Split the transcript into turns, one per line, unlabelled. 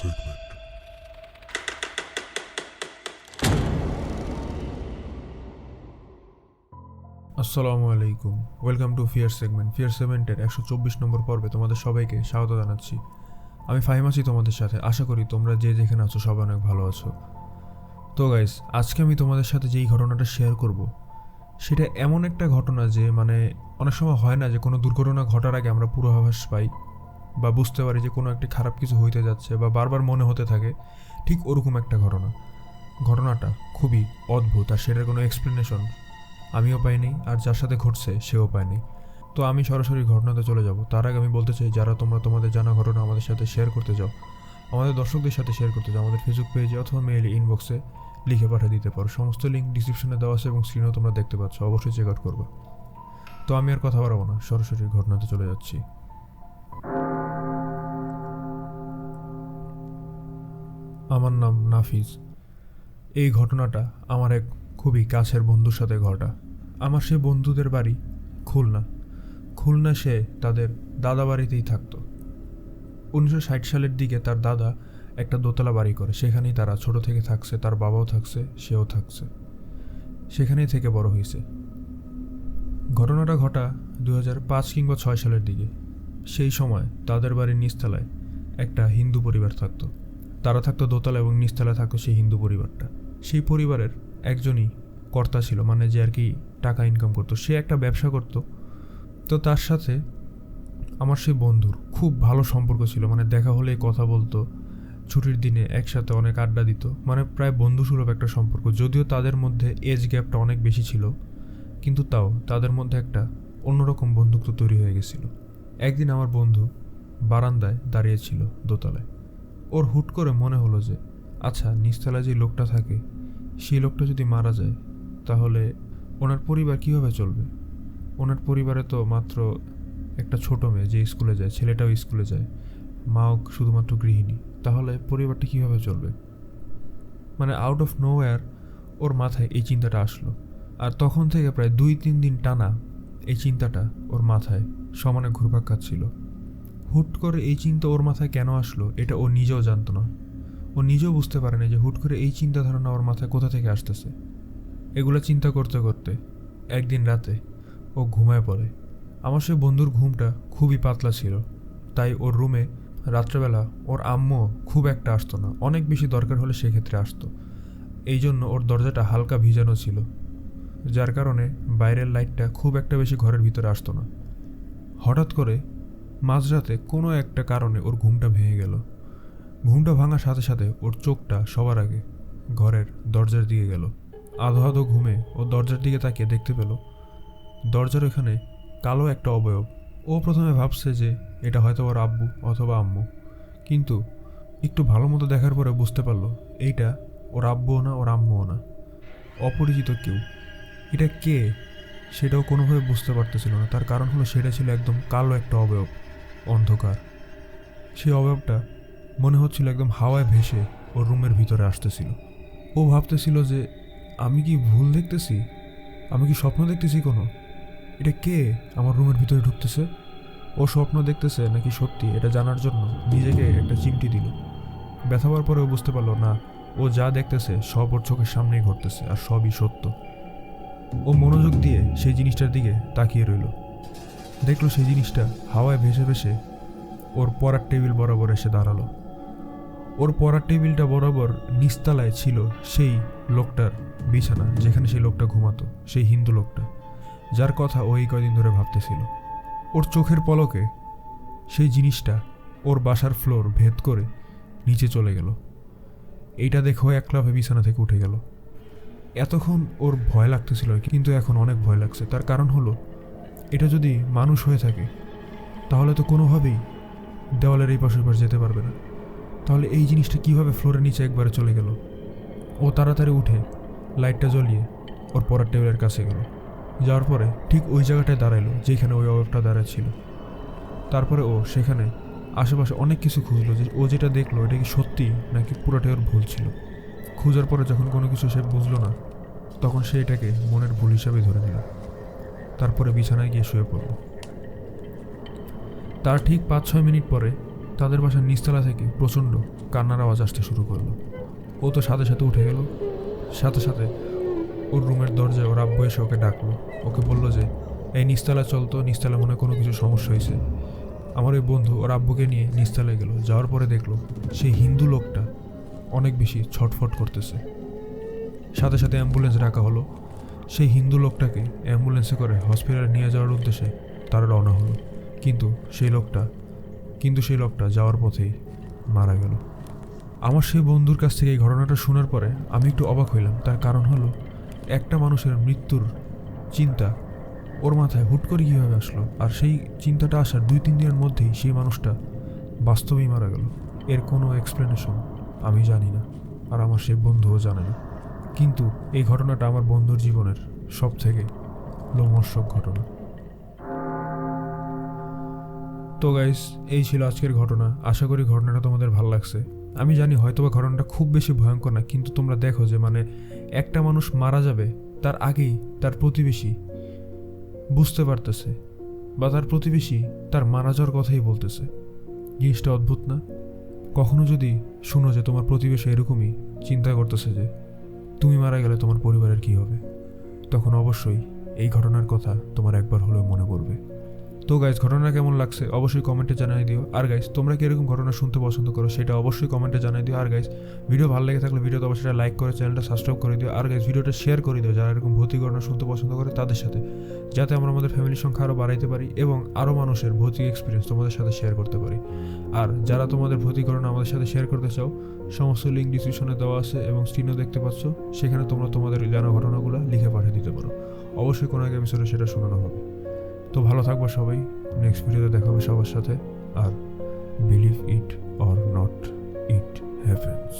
segment.
আসসালামু আলাইকুম। Welcome to fear segment fear সেগমেন্টের একশো চব্বিশ নম্বর পর্বে তোমাদের সবাইকে স্বাগত জানাচ্ছি। আমি ফাহিম তোমাদের সাথে। আশা করি তোমরা যে যেখানে আছো সবাই অনেক ভালো আছো। তো গাইস আজকে আমি তোমাদের সাথে যেই ঘটনাটা শেয়ার করব, সেটা এমন একটা ঘটনা যে মানে অনেক সময় হয় না যে কোনো দুর্ঘটনা ঘটার আগে আমরা পূর্বাভাস পাই। বা বুঝতে পারি যে কোনো একটি খারাপ কিছু হইতে যাচ্ছে বা বারবার মনে হতে থাকে, ঠিক ওরকম একটা ঘটনা। ঘটনাটা খুবই অদ্ভুত আর সেটার কোনো এক্সপ্লেনেশন আমিও পাইনি আর যার সাথে ঘটছে সেও পায়নি। তো আমি সরাসরি ঘটনাতে চলে যাব। তার আগে আমি বলতে চাই, যারা তোমরা তোমাদের জানা ঘটনা আমাদের সাথে শেয়ার করতে যাও, আমাদের দর্শকদের সাথে শেয়ার করতে চাও আমাদের ফেসবুক পেজে অথবা মেইল ইনবক্সে লিখে পাঠিয়ে দিতে পারো। সমস্ত লিঙ্ক ডিসক্রিপশনে দেওয়া আছে এবং স্ক্রিনেও তোমরা দেখতে পাচ্ছ। অবশ্যই চেক আউট করবে। তো আমি আর কথা বাড়াবো না, সরাসরি ঘটনাতে চলে যাচ্ছি। আমার নাম নাফিজ এই ঘটনাটা আমার এক খুবই কাছের বন্ধুর সাথে ঘটা। আমার সে বন্ধুদের বাড়ি খুলনা। খুলনা সে তাদের দাদা বাড়িতেই থাকতো। উনিশশো ষাট সালের দিকে তার দাদা একটা দোতলা বাড়ি করে। সেখানেই তারা ছোট থেকে থাকছে, তার বাবাও থাকছে, সেও থাকছে। সেখানেই থেকে বড় হয়েছে ঘটনাটা ঘটা দু পাঁচ কিংবা ছয় সালের দিকে। সেই সময় তাদের বাড়ির নিচতলায় একটা হিন্দু পরিবার থাকতো। তারা থাকতো দোতলা এবং নিচতলায় থাকতো সেই হিন্দু পরিবারটা। সেই পরিবারের একজনই কর্তা ছিল মানে যে আর কি টাকা ইনকাম করতো। সে একটা ব্যবসা করতো। তো তার সাথে আমার সেই বন্ধুর খুব ভালো সম্পর্ক ছিল মানে দেখা হলেই কথা বলতো, ছুটির দিনে একসাথে অনেক আড্ডা দিত মানে প্রায় বন্ধুসুলভ একটা সম্পর্ক। যদিও তাদের মধ্যে এজ গ্যাপটা অনেক বেশি ছিল, কিন্তু তাও তাদের মধ্যে একটা অন্যরকম বন্ধুত্ব তৈরি হয়ে গেছিল। একদিন আমার বন্ধু বারান্দায় দাঁড়িয়েছিল দোতলায়। ওর হুট করে মনে হলো যে আচ্ছা নিচতলায় যে লোকটা থাকে, সেই লোকটা যদি মারা যায়, তাহলে ওনার পরিবার কীভাবে চলবে? ওনার পরিবারে তো মাত্র একটা ছোট মেয়ে যে স্কুলে যায়, ছেলেটাও স্কুলে যায়, মাও শুধুমাত্র গৃহিণী। তাহলে পরিবারটা কীভাবে চলবে? মানে আউট অফ নো ওর মাথায় এই চিন্তাটা আসলো। আর তখন থেকে প্রায় দুই তিন দিন টানা এই চিন্তাটা ওর মাথায় সমানে ঘুরপাক খাচ্ছিল। হুট করে এই চিন্তা ওর মাথায় কেন আসলো, এটা ও নিজেও জানতো না। ও নিজেও বুঝতে পারেনি যে হুট করে এই চিন্তা ধারণা ওর মাথায় কোথা থেকে আসতেছে। এগুলো চিন্তা করতে করতে, একদিন রাতে, ও ঘুমায় পড়ে। আমার সেই বন্ধুর ঘুমটা খুবই পাতলা ছিল, তাই ওর রুমে রাত্রেবেলা ওর আম্মু খুব একটা আসতো না, অনেক বেশি দরকার হলে সেক্ষেত্রে আসতো। এই জন্য ওর দরজাটা হালকা ভিজানো ছিল, যার কারণে বাইরের লাইটটা খুব একটা বেশি ঘরের ভিতরে আসতো না। হঠাৎ করে মাঝরাতে কোনো একটা কারণে ওর ঘুমটা ভেঙে গেল। ঘুমটা ভাঙার সাথে সাথে ওর চোখটা সবার আগে ঘরের দরজার দিকে গেল। আধো আধো ঘুমে ও দরজার দিকে তাকিয়ে দেখতে পেল, দরজার ওখানে কালো একটা অবয়ব। ও প্রথমে ভাবছে যে এটা হয়তো ওর আব্বু অথবা আম্মু, কিন্তু একটু ভালো মতো দেখার পরে বুঝতে পারল এইটা ওর আব্বুও না, ওর আম্মুও না। অপরিচিত কেউ। এটা কে সেটাও কোনোভাবে বুঝতে পারতেছিল না। তার কারণ হলো সেটা ছিল একদম কালো একটা অবয়ব। অন্ধকার। সেই অভাবটা মনে হচ্ছিল একদম হাওয়ায় ভেসে ওর রুমের ভিতরে আসতেছিল। ও ভাবতেছিল যে, আমি কি ভুল দেখতেছি? আমি কি স্বপ্ন দেখতেছি কোনো? এটা কে আমার রুমের ভিতরে ঢুকতেছে? ও স্বপ্ন দেখতেছে নাকি সত্যি? এটা জানার জন্য নিজেকে একটা চিমটি দিল। ব্যথা পাওয়ার পরে ও বুঝতে পারল, না, ও যা দেখতেছে সব ওর চোখের সামনেই ঘটতেছে আর সবই সত্য। ও মনোযোগ দিয়ে সেই জিনিসটার দিকে তাকিয়ে রইল। দেখল সেই জিনিসটা হাওয়ায় ভেসে ভেসে ওর পড়ার টেবিল বরাবর এসে দাঁড়াল। ওর পড়ার টেবিলটা বরাবর নিস্তালায় ছিল সেই লোকটার বিছানা, যেখানে সেই লোকটা ঘুমাতো, সেই হিন্দু লোকটা, যার কথা ও এই কয়দিন ধরে ভাবতেছিল। ওর চোখের পলকে সেই জিনিসটা ওর বাসার ফ্লোর ভেদ করে নিচে চলে গেল। এইটা দেখে ও একলাভে বিছানা থেকে উঠে গেল। এতক্ষণ ওর ভয় লাগতেছিল, কিন্তু এখন অনেক ভয় লাগছে। তার কারণ হলো এটা যদি মানুষ হয়ে থাকে, তাহলে তো কোনোভাবেই দেওয়ালের এই পাশের পাশ যেতে পারবে না। তাহলে এই জিনিসটা কীভাবে ফ্লোরের নিচে একবারে চলে গেল? ও তাড়াতাড়ি উঠে লাইটটা জ্বলিয়ে ওর পড়ার টেবিলের কাছে গেল। যাওয়ার পরে ঠিক ওই জায়গাটায় দাঁড়াল যেখানে ওই অভাবটা দাঁড়ায় ছিল তারপরে ও সেখানে আশেপাশে অনেক কিছু খুঁজলো যে ও যেটা দেখল এটা কি সত্যি নাকি পুরোটাই ওর ভুল ছিল। খোঁজার পরে যখন কোনো কিছু সে বুঝলো না, তখন সে এটাকে মনের ভুল হিসাবে ধরে নিল। তারপরে বিছানায় গিয়ে শুয়ে পড়ল। তার ঠিক পাঁচ ছয় মিনিট পরে তাদের বাসার নিচতলা থেকে প্রচণ্ড কান্নার আওয়াজ আসতে শুরু করল। ও তো সাথে সাথে উঠে গেল। সাথে সাথে ওর রুমের দরজায় ওর আব্বু এসে ওকে ডাকলো। ওকে বলল যে, এই নিচতলা চলতো নিচতলা মনে কোনো কিছু সমস্যা হয়েছে। আমার ওই বন্ধু ওর আব্বুকে নিয়ে নিচতলায় গেল। যাওয়ার পরে দেখল সেই হিন্দু লোকটা অনেক বেশি ছটফট করতেছে। সাথে সাথে অ্যাম্বুলেন্স ডাকা হলো। সেই হিন্দু লোকটাকে অ্যাম্বুলেন্সে করে হসপিটালে নিয়ে যাওয়ার উদ্দেশ্যে তারা রওনা হলো। কিন্তু সেই লোকটা, কিন্তু সেই লোকটা যাওয়ার পথেই মারা গেল। আমার সেই বন্ধুর কাছ থেকে এই ঘটনাটা শোনার পরে আমি একটু অবাক হইলাম। তার কারণ হলো, একটা মানুষের মৃত্যুর চিন্তা ওর মাথায় হুট করে কীভাবে আসলো? আর সেই চিন্তাটা আসার দুই তিন দিনের মধ্যেই সেই মানুষটা বাস্তবেই মারা গেল। এর কোনো এক্সপ্লেনেশন আমি জানি না, আর আমার সেই বন্ধুও জানে না। কিন্তু এই ঘটনাটা আমার বন্ধুর জীবনের সব থেকে লোমহর্ষক ঘটনা। তো গাইস এই ছিল আজকের ঘটনা। আশা করি ঘটনাটা তোমাদের ভালো লাগছে। আমি জানি হয়তোবা ঘটনাটা খুব বেশি ভয়ঙ্কর না, কিন্তু তোমরা দেখো যে মানে একটা মানুষ মারা যাবে, তার আগেই তার প্রতিবেশী বুঝতে পারতেছে বা তার প্রতিবেশী তার মারা যাওয়ার কথাই বলতেছে। জিনিসটা অদ্ভুত না? কখনো যদি শুনো যে তোমার প্রতিবেশী এরকমই চিন্তা করতেছে যে তুমি মারা গেলে তোমার পরিবারের কি হবে? তখন অবশ্যই এই ঘটনার কথা তোমার একবার হলেও মনে পড়বে। তো গাইজ ঘটনা কেমন লাগছে? অবশ্যই কমেন্টে জানিয়ে দিও। আর গাইজ তোমরা কি এরকম ঘটনা শুনতে পছন্দ করো, সেটা অবশ্যই কমেন্টে জানিয়ে দিও। আর গাইজ ভিডিও ভালো লেগে থাকলে ভিডিওতে অবশ্যই লাইক করে চ্যানেলটা সাবস্ক্রাইব করে দিও। আর গাইজ ভিডিওটা শেয়ার করে দিও যারা এরকম ভৌতিক ঘটনা শুনতে পছন্দ করে, তাদের সাথে। যাতে আমরা আমাদের ফ্যামিলির সংখ্যা আরও বাড়াইতে পারি এবং আরও মানুষের ভৌতিক এক্সপিরিয়েন্স তোমাদের সাথে শেয়ার করতে পারি। আর যারা তোমাদের ভৌতিক ঘটনা আমাদের সাথে শেয়ার করতে চাও, সমস্ত লিঙ্ক ডিসক্রিপশনে দেওয়া আছে এবং স্ক্রিনেও দেখতে পাচ্ছ। সেখানে তোমরা তোমাদের জানা ঘটনাগুলো লিখে পাঠিয়ে দিতে পারো। অবশ্যই কোনো এক এপিসোডে সেটা শোনানো হবে। তো ভালো থাকব সবাই। নেক্সট ভিডিওতে দেখা হবে সবার সাথে। আর believe it or not it happens